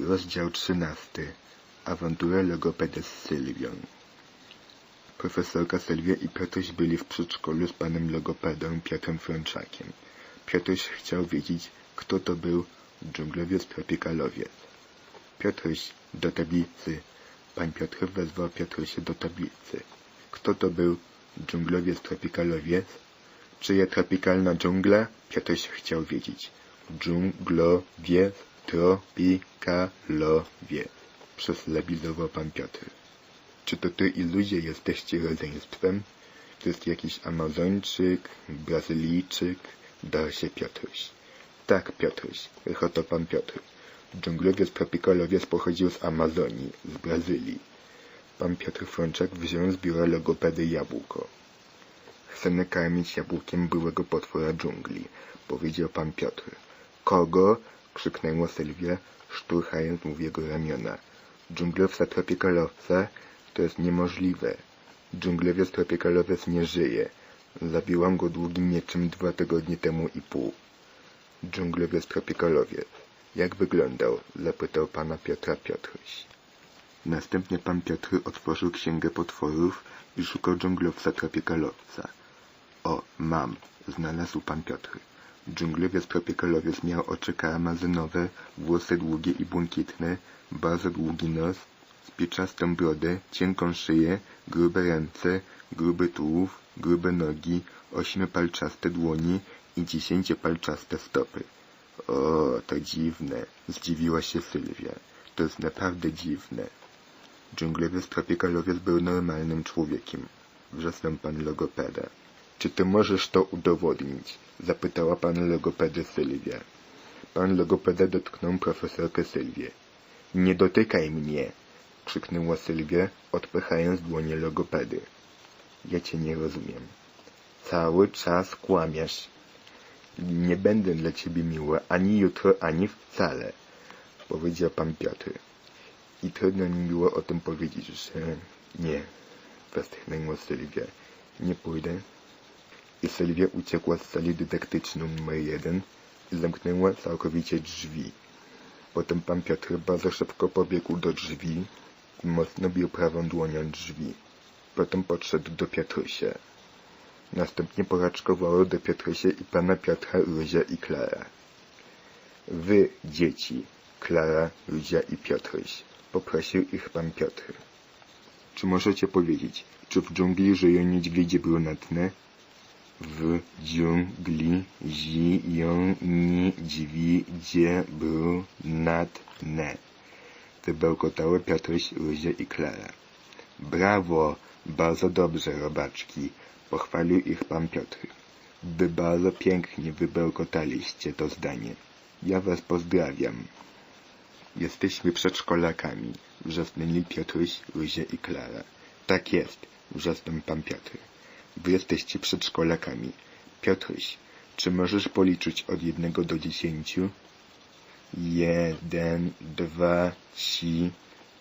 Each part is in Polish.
Rozdział trzynasty. Awantura logopedy z Sylwią. Profesorka Sylwia i Piotruś byli w przedszkolu z panem logopedą Piotrem Frączakiem. Piotruś chciał wiedzieć, kto to był dżunglowiec tropikalowiec. Piotruś do tablicy. Pan Piotr wezwał Piotrusia do tablicy. Kto to był dżunglowiec tropikalowiec? Czyja tropikalna dżungla? Piotruś chciał wiedzieć. Dżunglowiec tropikalowiec. Przesylabizował pan Piotr. Czy to ty i ludzie jesteście rodzeństwem? To jest jakiś Amazończyk, Brazylijczyk, dał się Piotruś. Tak, Piotruś, rechotał pan Piotr. Dżunglowiec tropikalowiec pochodził z Amazonii, z Brazylii. Pan Piotr Frączak wziął z biura logopedy jabłko. Chcę nakarmić jabłkiem byłego potwora dżungli, powiedział pan Piotr. Kogo? Krzyknęła Sylwia, szturchając mu w jego ramiona. Dżunglowca tropikalowca? To jest niemożliwe. Dżunglowiec tropikalowiec nie żyje. Zabiłam go długim mieczem dwa tygodnie temu i pół. Dżunglowiec tropikalowiec. Jak wyglądał? zapytał pana Piotra Piotruś. Następnie pan Piotr otworzył księgę potworów i szukał dżunglowca tropikalowca. O, mam, znalazł pan Piotr. Dżunglowiec tropikalowiec miał oczy karmazynowe, włosy długie i błękitne, bardzo długi nos, spiczastą brodę, cienką szyję, grube ręce, gruby tułów, grube nogi, ośmiopalczaste dłoni i dziesięciopalczaste stopy. O, to dziwne, zdziwiła się Sylwia. To jest naprawdę dziwne. Dżunglowiec tropikalowiec był normalnym człowiekiem. Wrzasnął pan logopeda. Czy ty możesz to udowodnić? Zapytała pan logopedę Sylwia. Pan logopeda dotknął profesorkę Sylwię. Nie dotykaj mnie! krzyknęła Sylwia, odpychając dłonie logopedy. Ja cię nie rozumiem. Cały czas kłamiesz. Nie będę dla ciebie miła ani jutro, ani wcale, powiedział pan Piotr. I trudno mi było o tym powiedzieć, że nie, westchnęła Sylwia. Nie pójdę. I Sylwia uciekła z sali dydaktycznej numer jeden i zamknęła całkowicie drzwi. Potem pan Piotr bardzo szybko pobiegł do drzwi i mocno bił prawą dłonią drzwi. Potem podszedł do Piotrusia. Następnie poraczkowało do Piotrusia i pana Piotra, Ruzia i Klara. Wy, dzieci, Klara, Ruzia i Piotruś, poprosił ich pan Piotr. Czy możecie powiedzieć, czy w dżungli żyją niedźwiedzie brunatne? W dżungli żyją niedźwiedzie brunatne. Wybełkotały Piotruś, Ruzia i Klara. Brawo! Bardzo dobrze, robaczki! Pochwalił ich pan Piotr. Wy bardzo pięknie wybełkotaliście to zdanie. Ja was pozdrawiam. Jesteśmy przedszkolakami, wrzasnęli Piotruś, Ruzia i Klara. Tak jest, wrzasnął pan Piotr. Wy jesteście przedszkolakami. Piotruś, czy możesz policzyć od jednego do dziesięciu? Jeden, dwa, trzy,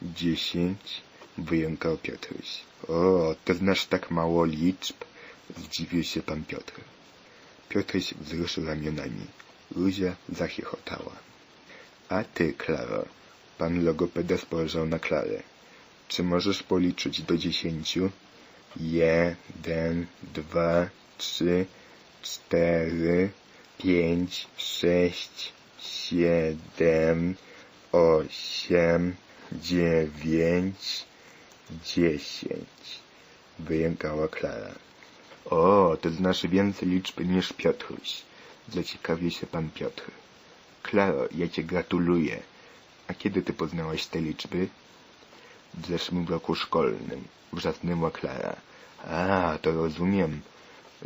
dziesięć, wyjąkał Piotruś. O, to znasz tak mało liczb? Zdziwił się pan Piotr. Piotruś wzruszył ramionami. Luzia zachichotała. A ty, Klaro, pan logopeda spojrzał na Klarę. Czy możesz policzyć do dziesięciu? Jeden, dwa, trzy, cztery, pięć, sześć, siedem, osiem, dziewięć, dziesięć. Wyjękała Klara. O, to znaczy więcej liczby niż Piotruś. Zaciekawił się pan Piotr. Klaro, ja cię gratuluję. A kiedy ty poznałaś te liczby? W zeszłym roku szkolnym. Wrzasnęła Klara. A, to rozumiem,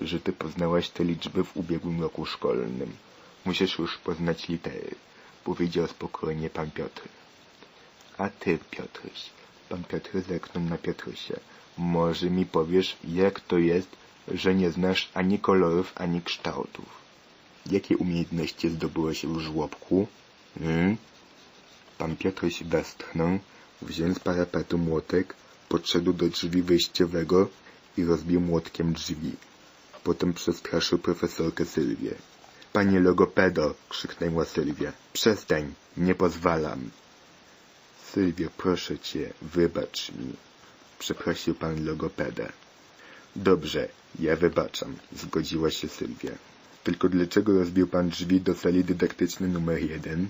że ty poznałaś te liczby w ubiegłym roku szkolnym. Musisz już poznać litery, powiedział spokojnie pan Piotr. A ty, Piotruś, pan Piotr zerknął na Piotrusia. Może mi powiesz, jak to jest, że nie znasz ani kolorów, ani kształtów? Jakie umiejętności zdobyłeś w żłobku? Hmm? Pan Piotruś westchnął, wziął z parapetu młotek, podszedł do drzwi wejściowego i rozbił młotkiem drzwi. Potem przestraszył profesorkę Sylwię. Panie logopedo! krzyknęła Sylwia. Przestań! Nie pozwalam! Sylwia, proszę cię, wybacz mi. Przeprosił pan logopeda. Dobrze, ja wybaczam, zgodziła się Sylwia. Tylko dlaczego rozbił pan drzwi do sali dydaktycznej numer jeden?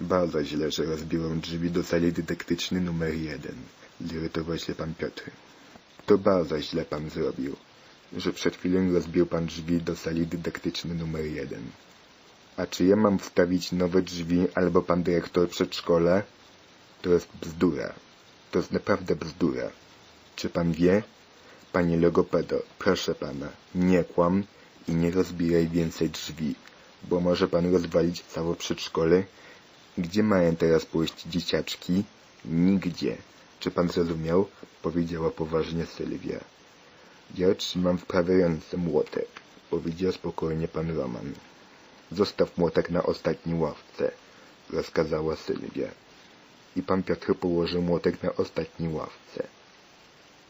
Bardzo źle, że rozbiłem drzwi do sali dydaktycznej numer jeden. Zirytował się pan Piotr. To bardzo źle pan zrobił, że przed chwilą rozbił pan drzwi do sali dydaktycznej numer jeden. A czy ja mam wstawić nowe drzwi albo pan dyrektor przedszkola? To jest bzdura. To jest naprawdę bzdura. Czy pan wie? Panie logopedo, proszę pana, nie kłam i nie rozbijaj więcej drzwi, bo może pan rozwalić całe przedszkole. Gdzie mają teraz pójść dzieciaczki? Nigdzie. Czy pan zrozumiał? Powiedziała poważnie Sylwia. Ja trzymam w prawej ręce młotek, powiedział spokojnie pan Roman. Zostaw młotek na ostatniej ławce, rozkazała Sylwia. I pan Piotr położył młotek na ostatniej ławce.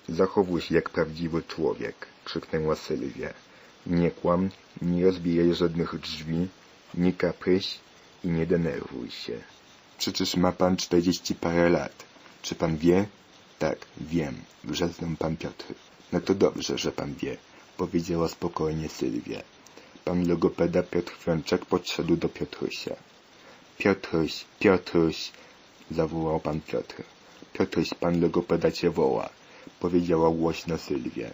Zachowuj się jak prawdziwy człowiek, krzyknęła Sylwia. Nie kłam, nie rozbijaj żadnych drzwi, nie kapryś i nie denerwuj się. Przecież ma pan czterdzieści parę lat. Czy pan wie? Tak, wiem, wrzasnął pan Piotr. No to dobrze, że pan wie, powiedziała spokojnie Sylwia. Pan logopeda Piotr Frączek podszedł do Piotrusia. Piotruś, Piotruś, zawołał pan Piotr. Piotruś, pan logopeda cię woła, powiedziała głośno Sylwia.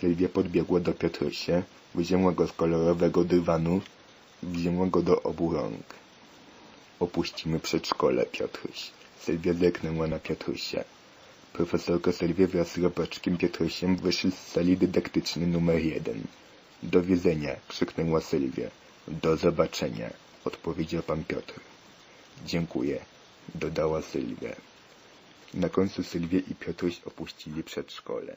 Sylwia podbiegła do Piotrusia, wzięła go z kolorowego dywanu, wzięła go do obu rąk. Opuścimy przedszkole, Piotruś. Sylwia zerknęła na Piotrusia. Profesorka Sylwia wraz z robaczkiem Piotrusiem wyszli z sali dydaktycznej numer jeden. Do widzenia, krzyknęła Sylwia. Do zobaczenia, odpowiedział pan Piotr. Dziękuję, dodała Sylwia. Na końcu Sylwia i Piotruś opuścili przedszkole.